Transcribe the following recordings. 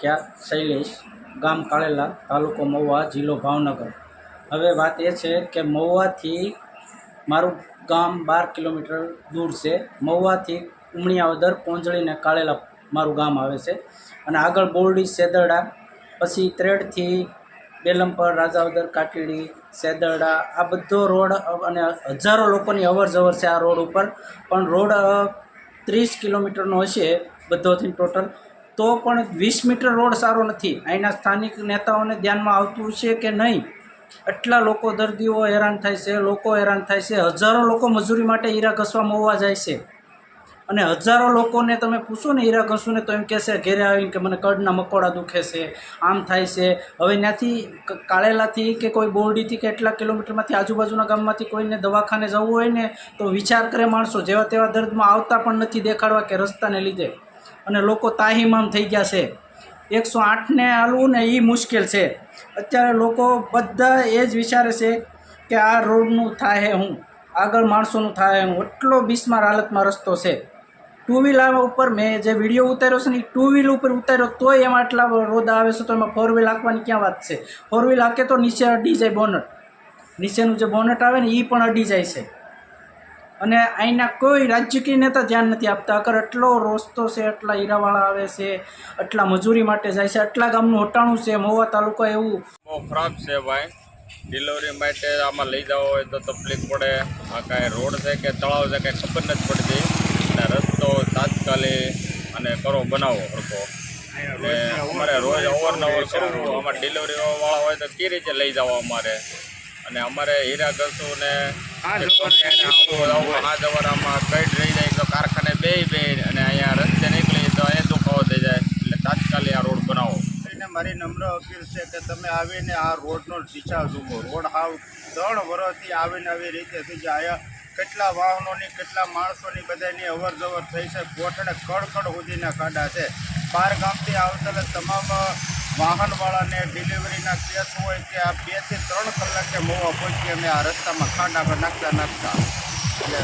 સામખ્યા શૈલેષ, ગામ કાળેલા, તાલુકો મહુવા, જિલ્લો ભાવનગર. હવે વાત એ છે કે મહુવાથી મારું ગામ બાર કિલોમીટર દૂર છે. મહુવાથી ઉમણિયાવદર પોંજળીને કાળેલા મારું ગામ આવે છે. અને આગળ બોરડી, સેદરડા, પછી ત્રેડથી બેલમપર રાજાવદર કાટીડી સેદરડા, આ બધો રોડ અને હજારો લોકોની અવર જવર છે આ રોડ ઉપર. પણ રોડ ત્રીસ કિલોમીટરનો હશે બધોથી ટોટલ. તો પણ વીસ મીટર રોડ સારો નથી. અહીંના સ્થાનિક નેતાઓને ધ્યાનમાં આવતું છે કે નહીં? એટલા લોકો દર્દીઓ હેરાન થાય છે, લોકો હેરાન થાય છે. હજારો લોકો મજૂરી માટે હીરા ઘસવા મોવા જાય છે. અને હજારો લોકોને તમે પૂછો ને હીરા ઘસું ને તો એમ કહેશે ઘેરે આવીને કે મને કડના મકોડા દુખે છે, આમ થાય છે. હવે ત્યાંથી કાળેલાથી કે કોઈ બોરડીથી કે એટલા કિલોમીટરમાંથી આજુબાજુના ગામમાંથી કોઈને દવાખાને જવું હોય ને, તો વિચાર કરે માણસો, જેવા તેવા દર્દમાં આવતા પણ નથી દેખાડવા કે રસ્તાને લીધે. અને લોકો તાહીમામ થઈ ગયા છે. એકસો આઠને હાલવું ને એ મુશ્કેલ છે. અત્યારે લોકો બધા એ જ વિચારે છે કે આ રોડનું થાય હું, આગળ માણસોનું થાય હું. એટલો બીસમાર હાલતમાં રસ્તો છે. ટુ વ્હીલ ઉપર મેં જે વીડિયો ઉતાર્યો છે ને એ ટુ વ્હીલ ઉપર ઉતાર્યો તોય એમાં આટલા રોદા આવે છે તો એમાં ફોર વ્હીલ હાંકવાની ક્યાં વાત છે? ફોર વ્હીલ હાંકે તો નીચે અડી જાય બોનટ નીચેનું જે બોનટ આવે ને એ પણ અડી જાય છે. અને અહીંના કોઈ રાજકીય નેતા ધ્યાન નથી આપતા. અગર એટલો રોસ્તો છે, એટલા હીરાવાળા આવે છે, એટલા મજૂરી માટે જાય છે, એટલા ગામનું હટાણું છે મહુવા તાલુકા એવું. બહુ ખરાબ છે ભાઈ. ડિલિવરી માટે આમાં લઈ જવા હોય તો તકલીફ પડે. આ કાંઈ રોડ છે કે તળાવ છે કાંઈ ખબર નથી પડતી. અને રસ્તો તાત્કાલિક અને કરો બનાવો હરકો એટલે અમારે રોજ અવારનવાર કરવું અમારે ડિલિવરી વાળા હોય તો કઈ રીતે લઈ જવા અમારે? અને અમારે હીરા ઘસું ને આ જવારામાં કઈડ રહી જાય તો કારખાને બે બે અને અહીંયા રસ્તે નીકળી તો અહીંયા દુખાવો થઈ જાય. એટલે તાત્કાલિક આ રોડ બનાવો. એને મારી નમ્ર અપીલ છે કે તમે આવીને આ રોડનો દિશા જુઓ રોડ હાવ ત્રણ વર્ષથી આવીને આવી રીતે થઈ જાય. અહીંયા કેટલા વાહનોની કેટલા માણસોની બધાની અવર જવર થઈ છે. ગોઠણે કડકડ સુધીના કાંડા છે. બાર ગામથી આવતા તમામ વાહનવાળાને ડિલિવરીના કેસ હોય કે આ બેથી ત્રણ કલાકે મોવા પહોંચી અમે આ રસ્તામાં ખાડા પર નાખતા નાખતા. એટલે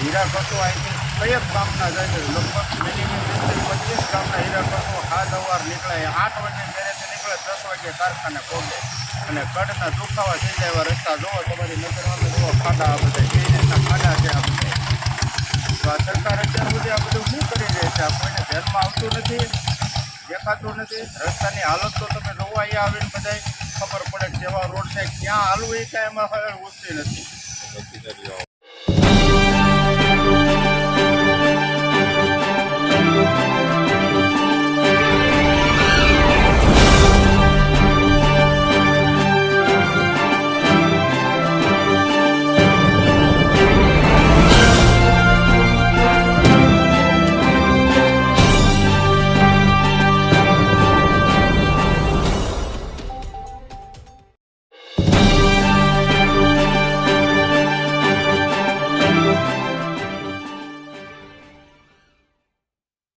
હીરા કસો અહીંથી કયેક ગામના જાય છે. લગભગ મિનિમમ વીસથી પચીસ ગામના હીરા કસો હાથ અવાર નીકળે. આઠ વાગે ઘરેથી નીકળે, દસ વાગે કારખાને પહોંચે અને કડના દુખાવા થઈ જાય એવા રસ્તા જોવો તમારી નજરમાં જોવો ખાડા આ બધા એ રીતના ખાડા છે આ બધા. તો આ સરકાર અત્યાર સુધી આ બધું શું કરી રહી છે? આ કોઈને ધ્યાનમાં આવતું નથી? દેખાતું નથી રસ્તાની હાલત તો તમે જોવો અહીંયા આવીને બધા ખબર પડે કેવા રોડ છે ક્યાં હાલવું એ કાંઈ એમાં હવે ઓછી નથી